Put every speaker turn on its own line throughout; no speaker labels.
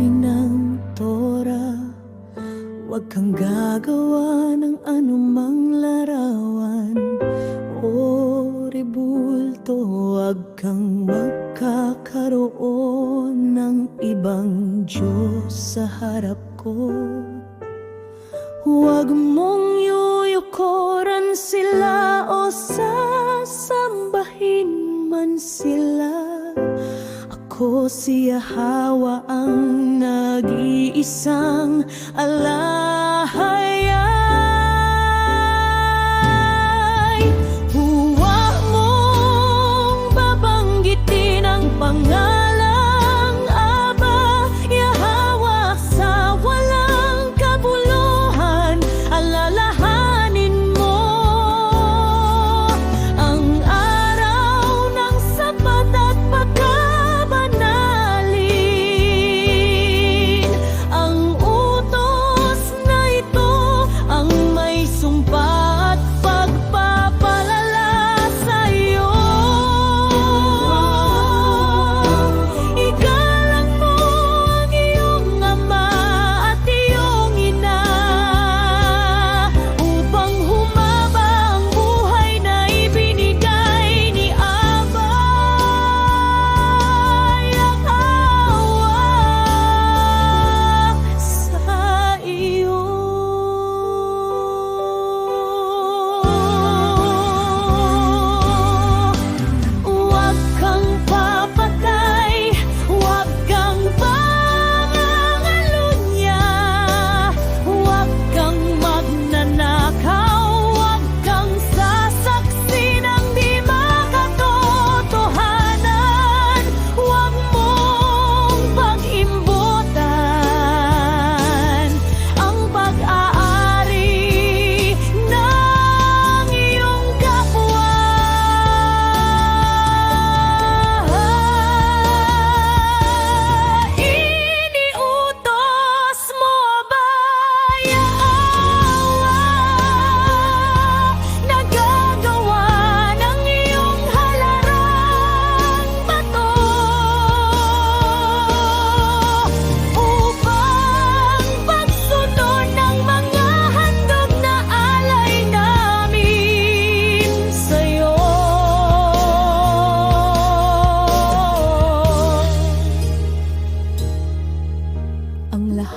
Sabi ng Tora Huwag kang gagawa ng anumang larawan. O rebulto Huwag kang magkakaroon ng ibang Diyos sa harap ko. Huwag mong yuyukuran sila o sasambahin man sila Ako si Yahawa ang nag-iisang alahayay. Huwag mong babanggitin ang pangalang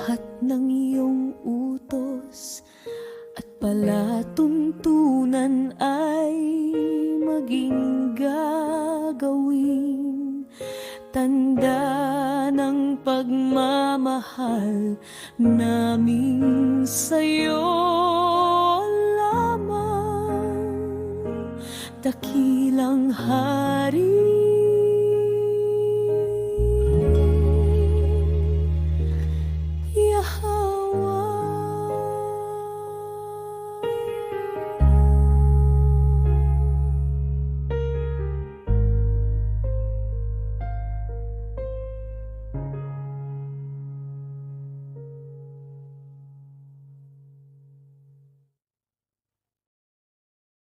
lahat ng iyong utos at palatuntunan ay maging gagawin. Tanda ng pagmamahal namin sa'yo lamang Dakilang hari